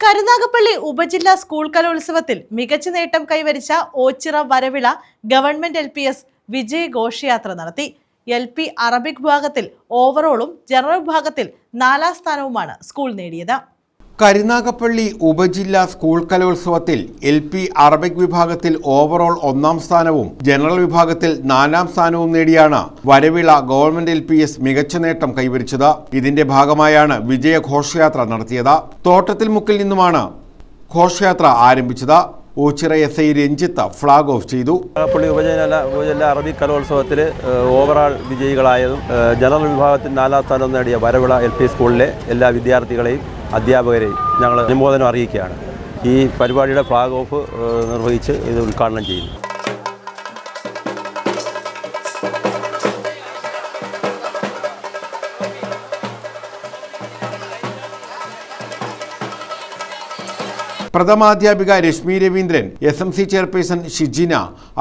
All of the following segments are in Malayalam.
കരുനാഗപ്പള്ളി ഉപജില്ലാ സ്കൂൾ കലോത്സവത്തിൽ മികച്ച നേട്ടം കൈവരിച്ച Ochira Varavila government L P S Vijay ഘോഷയാത്ര നടത്തി. എൽ പി അറബിക് വിഭാഗത്തിൽ ഓവറോളും ജനറൽ വിഭാഗത്തിൽ നാലാം സ്ഥാനവുമാണ് സ്കൂൾ നേടിയത്. കരുനാഗപ്പള്ളി ഉപജില്ലാ സ്കൂൾ കലോത്സവത്തിൽ എൽ പി അറബിക് വിഭാഗത്തിൽ ഓവറോൾ ഒന്നാം സ്ഥാനവും ജനറൽ വിഭാഗത്തിൽ നാലാം സ്ഥാനവും നേടിയാണ് Varavila government L P S മികച്ച നേട്ടം കൈവരിച്ചത്. ഇതിന്റെ ഭാഗമായാണ് വിജയ ഘോഷയാത്ര നടത്തിയത്. തോട്ടത്തിൽ മുക്കിൽ നിന്നുമാണ് ഘോഷയാത്ര ആരംഭിച്ചത്. Ochira S I Ranjith flag off ചെയ്തു. പുള്ളി ഉപജില്ല ഉപജില്ല അറബി കലോത്സവത്തിൽ ഓവറാൾ വിജയികളായതും ജനറൽ വിഭാഗത്തിൽ നാലാം സ്ഥാനം നേടിയ വരവിള എൽ പി സ്കൂളിലെ എല്ലാ വിദ്യാർത്ഥികളെയും അധ്യാപകരെയും ഞങ്ങൾ അനുമോദനം അറിയിക്കുകയാണ്. ഈ പരിപാടിയുടെ ഫ്ലാഗ് ഓഫ് നിർവഹിച്ച് ഇത് ഉദ്ഘാടനം ചെയ്യുന്നു. പ്രഥമാധ്യാപിക Rashmi Raveendran S M C chairperson Shijina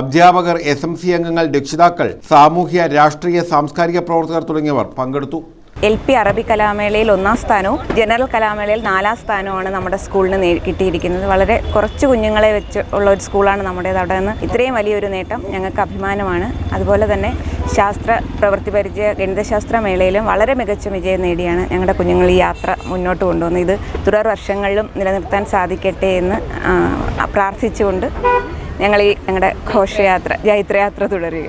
അധ്യാപകർ എസ് എം സി അംഗങ്ങൾ രക്ഷിതാക്കൾ സാമൂഹ്യ രാഷ്ട്രീയ സാംസ്കാരിക പ്രവർത്തകർ തുടങ്ങിയവർ പങ്കെടുത്തു. എൽ പി അറബി കലാമേളയിൽ ഒന്നാം സ്ഥാനവും ജനറൽ കലാമേളയിൽ നാലാം സ്ഥാനവുമാണ് നമ്മുടെ സ്കൂളിന് കിട്ടിയിരിക്കുന്നത്. വളരെ കുറച്ച് കുഞ്ഞുങ്ങളെ വെച്ച് ഉള്ള ഒരു സ്കൂളാണ് നമ്മുടേത് അവിടെ നിന്ന്. ഇത്രയും വലിയൊരു നേട്ടം ഞങ്ങൾക്ക് അഭിമാനമാണ്. അതുപോലെ തന്നെ ശാസ്ത്ര പ്രവൃത്തി പരിചയ ഗണിതശാസ്ത്ര മേളയിലും വളരെ മികച്ച വിജയം നേടിയാണ് ഞങ്ങളുടെ കുഞ്ഞുങ്ങൾ ഈ യാത്ര മുന്നോട്ട് കൊണ്ടുവന്നത്. ഇത് തുടർ വർഷങ്ങളിലും നിലനിർത്താൻ സാധിക്കട്ടെ എന്ന് പ്രാർത്ഥിച്ചുകൊണ്ട് ഞങ്ങൾ ഈ ഞങ്ങളുടെ ഘോഷയാത്ര ജൈത്രയാത്ര തുടരുക